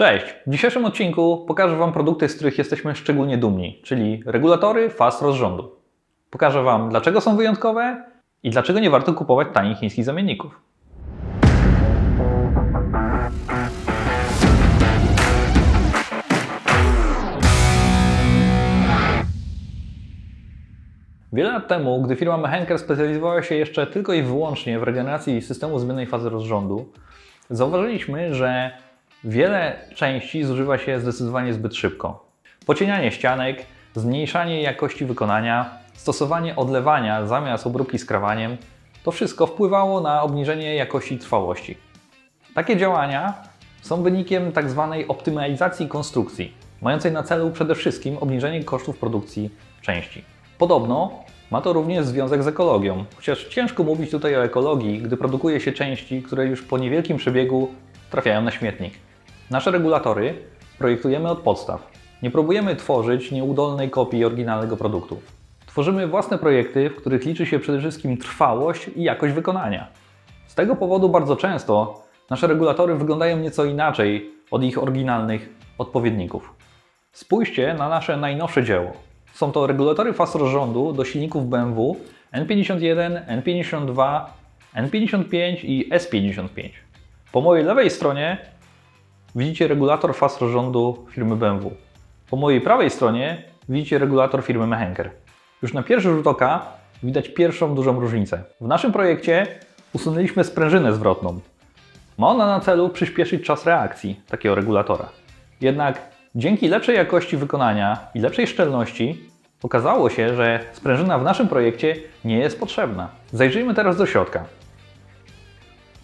Cześć! W dzisiejszym odcinku pokażę Wam produkty, z których jesteśmy szczególnie dumni, czyli regulatory faz rozrządu. Pokażę Wam, dlaczego są wyjątkowe i dlaczego nie warto kupować tanich chińskich zamienników. Wiele lat temu, gdy firma Mehenker specjalizowała się jeszcze tylko i wyłącznie w regeneracji systemu zmiennej fazy rozrządu, zauważyliśmy, że wiele części zużywa się zdecydowanie zbyt szybko. Pocienianie ścianek, zmniejszanie jakości wykonania, stosowanie odlewania zamiast obróbki skrawaniem to wszystko wpływało na obniżenie jakości trwałości. Takie działania są wynikiem tzw. optymalizacji konstrukcji, mającej na celu przede wszystkim obniżenie kosztów produkcji części. Podobno ma to również związek z ekologią, chociaż ciężko mówić tutaj o ekologii, gdy produkuje się części, które już po niewielkim przebiegu trafiają na śmietnik. Nasze regulatory projektujemy od podstaw. Nie próbujemy tworzyć nieudolnej kopii oryginalnego produktu. Tworzymy własne projekty, w których liczy się przede wszystkim trwałość i jakość wykonania. Z tego powodu bardzo często nasze regulatory wyglądają nieco inaczej od ich oryginalnych odpowiedników. Spójrzcie na nasze najnowsze dzieło. Są to regulatory faz rozrządu do silników BMW N51, N52, N55 i S55. Po mojej lewej stronie widzicie regulator faz rozrządu firmy BMW. Po mojej prawej stronie widzicie regulator firmy Mehenker. Już na pierwszy rzut oka widać pierwszą dużą różnicę. W naszym projekcie usunęliśmy sprężynę zwrotną. Ma ona na celu przyspieszyć czas reakcji takiego regulatora. Jednak dzięki lepszej jakości wykonania i lepszej szczelności okazało się, że sprężyna w naszym projekcie nie jest potrzebna. Zajrzyjmy teraz do środka.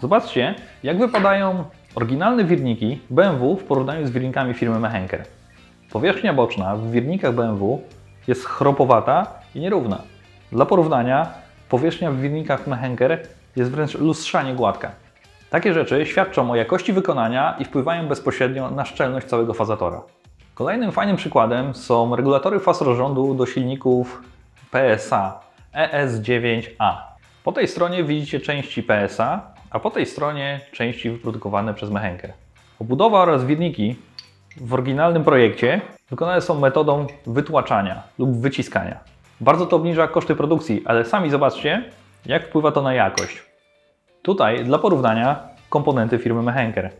Zobaczcie, jak wypadają oryginalne wirniki BMW w porównaniu z wirnikami firmy Mehenker. Powierzchnia boczna w wirnikach BMW jest chropowata i nierówna. Dla porównania, powierzchnia w wirnikach Mehenker jest wręcz lustrzanie gładka. Takie rzeczy świadczą o jakości wykonania i wpływają bezpośrednio na szczelność całego fazatora. Kolejnym fajnym przykładem są regulatory faz rozrządu do silników PSA ES9A. Po tej stronie widzicie części PSA, a po tej stronie części wyprodukowane przez Mehenker. Obudowa oraz wirniki w oryginalnym projekcie wykonane są metodą wytłaczania lub wyciskania. Bardzo to obniża koszty produkcji, ale sami zobaczcie, jak wpływa to na jakość. Tutaj dla porównania komponenty firmy Mehenker.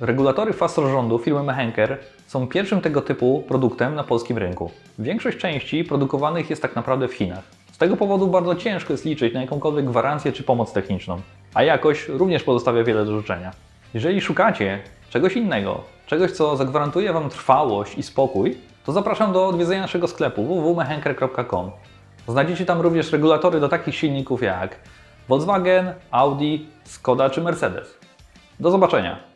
Regulatory faz rozrządu firmy Mehenker są pierwszym tego typu produktem na polskim rynku. Większość części produkowanych jest tak naprawdę w Chinach. Z tego powodu bardzo ciężko jest liczyć na jakąkolwiek gwarancję czy pomoc techniczną, a jakość również pozostawia wiele do życzenia. Jeżeli szukacie czegoś innego, czegoś co zagwarantuje Wam trwałość i spokój, to zapraszam do odwiedzenia naszego sklepu www.mehenker.com. Znajdziecie tam również regulatory do takich silników jak Volkswagen, Audi, Skoda czy Mercedes. Do zobaczenia!